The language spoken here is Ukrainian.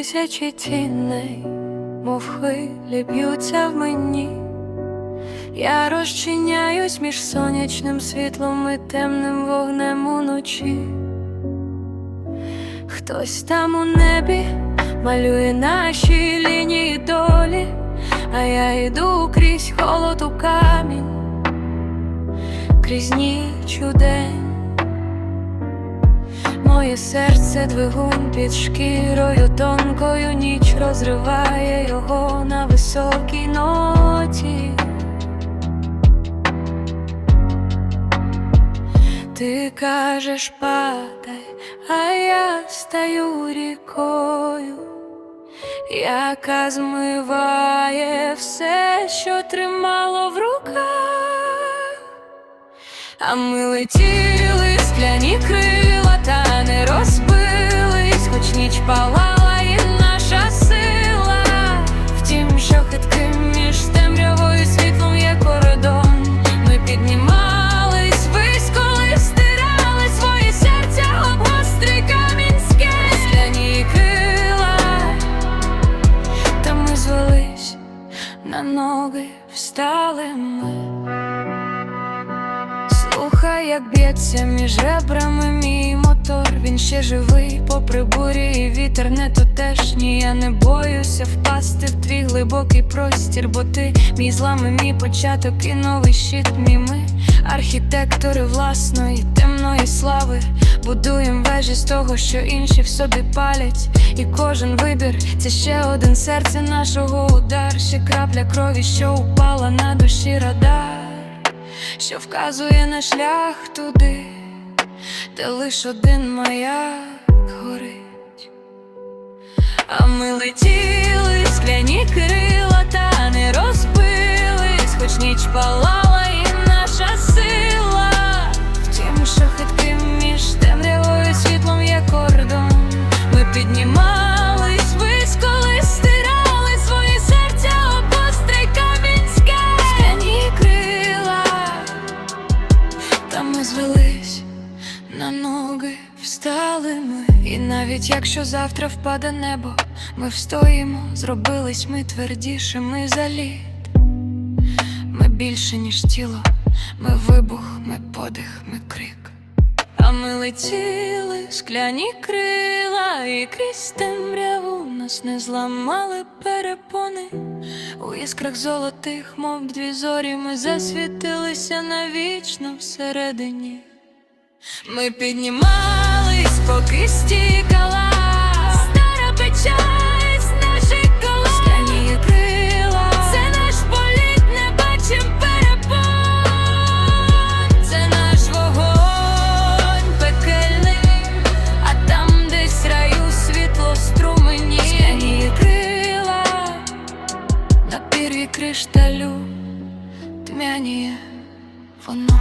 тисячі тіней, мов хвилі б'ються в мені. Я розчиняюсь між сонячним світлом і темним вогнем уночі. Хтось там у небі малює наші лінії долі, а я йду крізь холод у камінь, крізь ніч у день. Моє серце двигун під шкірою тонкою ніч розриває його на високій ноті. Ти кажеш, падай, а я стаю рікою, яка змиває все, що тримало в руках, а ми летіли скляні крила, та не розбились, хоч ніч палала і наша сила. Втім, що хитким між темрявою світлом є кордон. Ми піднімались вись, коли стирали свої серця об гострий камінь скель. Скляні ми звелись на ноги, встали як б'ється між ребрами мій мотор. Він ще живий, попри бурі і вітер не тутешній. Я не боюся впасти в твій глибокий простір, бо ти мій злам і мій початок і новий щит мій ми архітектори власної темної слави. Будуєм вежі з того, що інші в собі палять. І кожен вибір це ще один серце нашого удар, ще крапля крові, що упала на душі радар що вказує на шлях туди, де лиш один маяк горить. А ми летіли, скляні крила, та не розбились, хоч ніч палала встали ми. І навіть якщо завтра впаде небо, ми встоїмо, зробились ми твердішими за лід. Ми більше, ніж тіло, ми вибух, ми подих, ми крик. А ми летіли, скляні крила, і крізь темряву нас не зламали перепони. У іскрах золотих, мов дві зорі, ми засвітилися навічно всередині. Ми колись, поки стікала, стара печаль з наших Скляні крила, це наш політ, не бачим перепон, це наш вогонь пекельний, а там, десь раю світло струмені, Скляні крила, на пір'ї кришталю, тьмяніє воно.